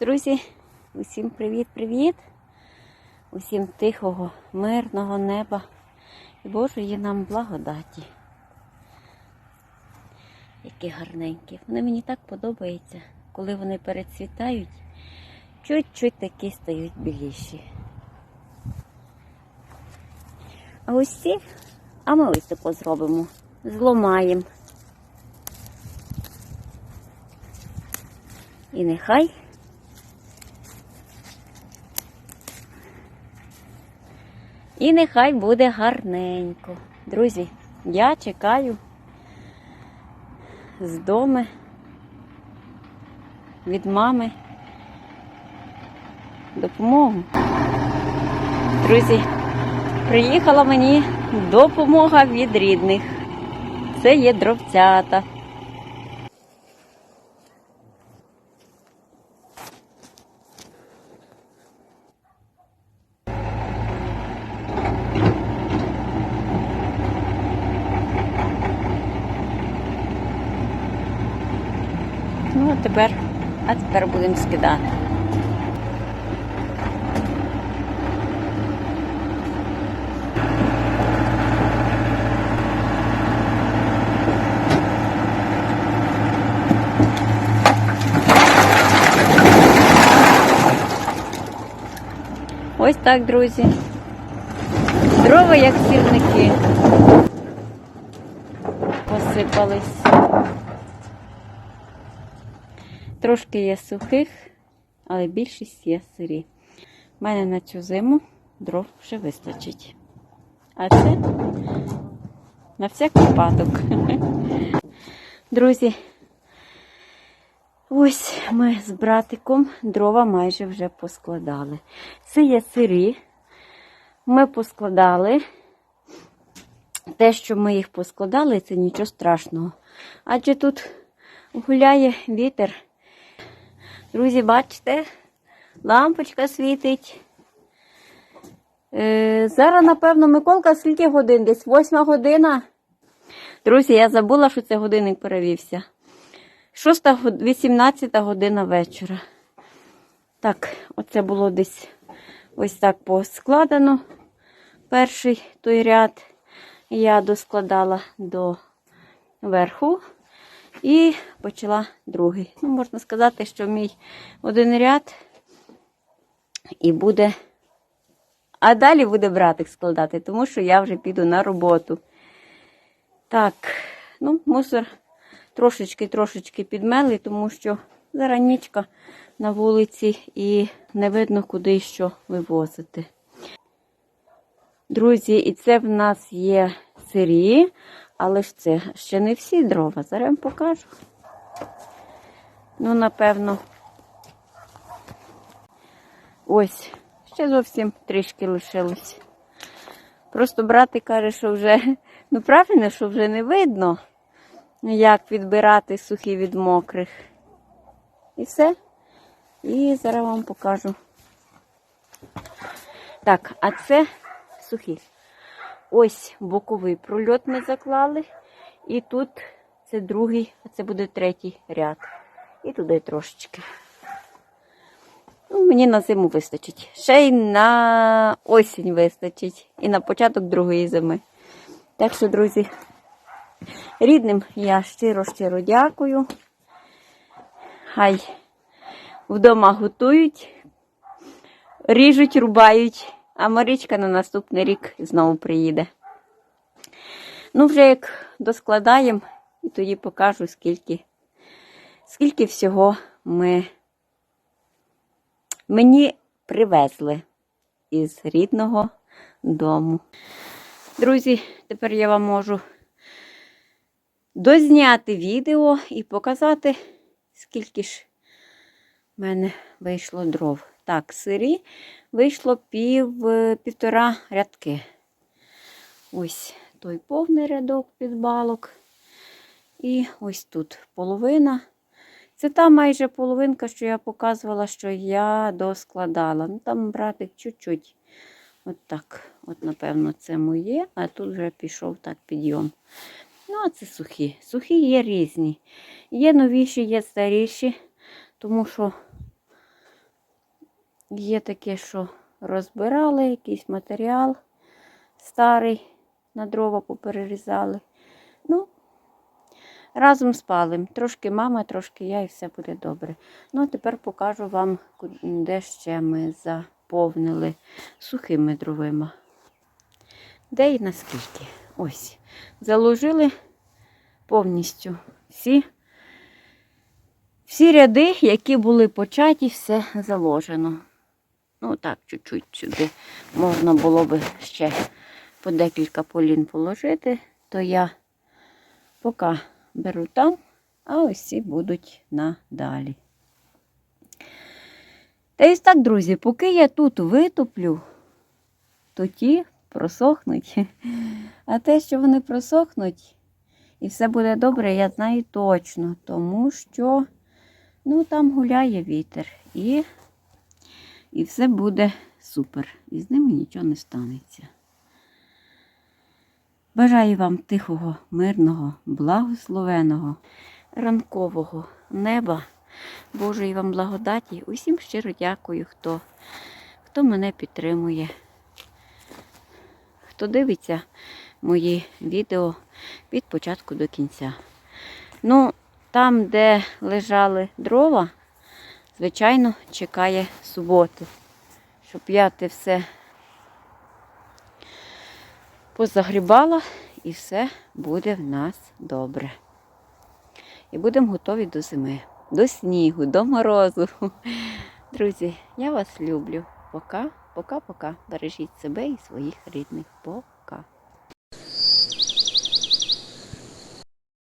Друзі, усім привіт-привіт! Усім тихого, мирного неба і Божої нам благодаті. Які гарненькі. Вони мені так подобаються, коли вони перецвітають, чуть-чуть такі стають біліші. А ось ці, а ми ось тако зробимо. Зломаємо. І нехай І нехай буде гарненько. Друзі, я чекаю з дому від мами допомогу. Друзі, приїхала мені допомога від рідних. Це є дровцята. Ну, а тепер, а тепер будемо скидати. Ось так, друзі. Дрова як сірники. Посипались. Трошки є сухих, але більшість є сирі. У мене на цю зиму дров вже вистачить. А це на всяк випадок. Друзі, ось ми з братиком дрова майже вже поскладали. Це є сирі. Ми поскладали. Те, що ми їх поскладали, це нічого страшного. Адже тут гуляє вітер. Друзі, бачите, лампочка світить. Е, зараз, напевно, Миколка скільки годин? Десь восьма година. Друзі, я забула, що це годинник перевівся. Шоста, год- 18 година вечора. Так, оце було десь ось так поскладено. Перший той ряд я доскладала до верху. І почала другий. Ну, можна сказати, що мій один ряд і буде. А далі буде братик складати, тому що я вже піду на роботу. Так, ну, мусор трошечки-трошечки підмели, тому що зараз нічка на вулиці і не видно, куди що вивозити. Друзі, і це в нас є сирі, але ж це ще не всі дрова. Зараз вам покажу. Ну, напевно, ось, ще зовсім трішки лишилось. Просто брати каже, що вже, ну правильно, що вже не видно, як відбирати сухі від мокрих. І все. І зараз вам покажу. Так, а це сухі. Ось боковий прольот ми заклали. І тут це другий, а це буде третій ряд. І туди трошечки. Ну, мені на зиму вистачить. Ще й на осінь вистачить. І на початок другої зими. Так що, друзі, рідним я щиро-щиро дякую. Хай вдома готують, ріжуть, рубають. А Марічка на наступний рік знову приїде. Ну, вже як доскладаємо, і тоді покажу, скільки, скільки всього ми мені привезли із рідного дому. Друзі, тепер я вам можу дозняти відео і показати, скільки ж в мене вийшло дров. Так, сирі вийшло пів, е, півтора рядки. Ось той повний рядок під балок. І ось тут половина. Це та майже половинка, що я показувала, що я доскладала. Ну, там братик чуть-чуть. От так. От, напевно, це моє, а тут вже пішов так підйом. Ну, а це сухі. Сухі є різні. Є новіші, є старіші, тому що Є таке, що розбирали якийсь матеріал старий, на дрова поперерізали. Ну, разом спалим. Трошки мама, трошки я, і все буде добре. Ну, а тепер покажу вам, де ще ми заповнили сухими дровима. Де і наскільки? Ось. Заложили повністю всі, всі ряди, які були початі, все заложено. Ну так, чуть-чуть сюди можна було би ще по декілька полін положити, то я поки беру там, а ось ці будуть надалі. Та ось так, друзі, поки я тут витоплю, то ті просохнуть. А те, що вони просохнуть, і все буде добре, я знаю точно, тому що ну, там гуляє вітер і, і все буде супер. І з ними нічого не станеться. Бажаю вам тихого, мирного, благословеного, ранкового неба, Божої вам благодаті. Усім щиро дякую, хто, хто мене підтримує, хто дивиться мої відео від початку до кінця. Ну, там, де лежали дрова, звичайно, чекає суботи, щоб я те все позагрібала і все буде в нас добре. І будемо готові до зими, до снігу, до морозу. Друзі, я вас люблю. Пока, пока, пока. Бережіть себе і своїх рідних. Пока.